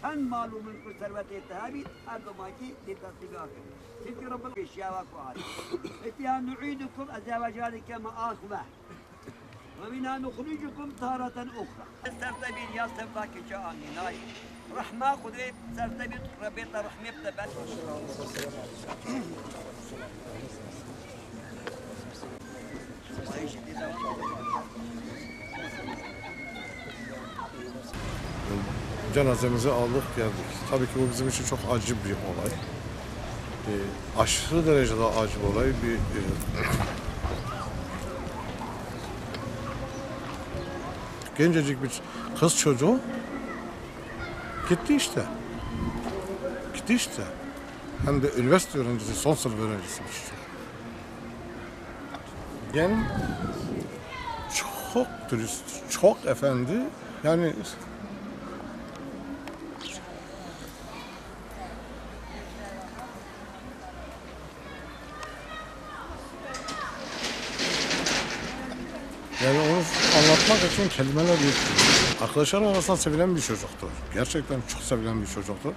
چند معلوم کو ثروت التهابي أرضماكي لتطبيقه سيدي رب العالمين الشياوة وعالي إتيان نعيدكم أزواجاني كما آخمه Ve minâ nukhricukum târaten uhra. Serte bir yasem fakike aminay. Rahma kudret serte bir tukrabeta rahmetle ben. Cenazemizi aldık geldik. Tabii ki bu bizim için çok acı bir olay. E, aşırı derecede acı bir olay. Bir e, gencecik bir kız çocuğu gitti işte. Gitti işte. Hem de üniversite öğrencisi, son sınıf öğrencisi bir çocuk. Yani çok dürüst, çok efendi. Yani Yani onu anlatmak için kelimeler yok. Arkadaşlar arasında sevilen bir çocuktu. Gerçekten çok sevilen bir çocuktu.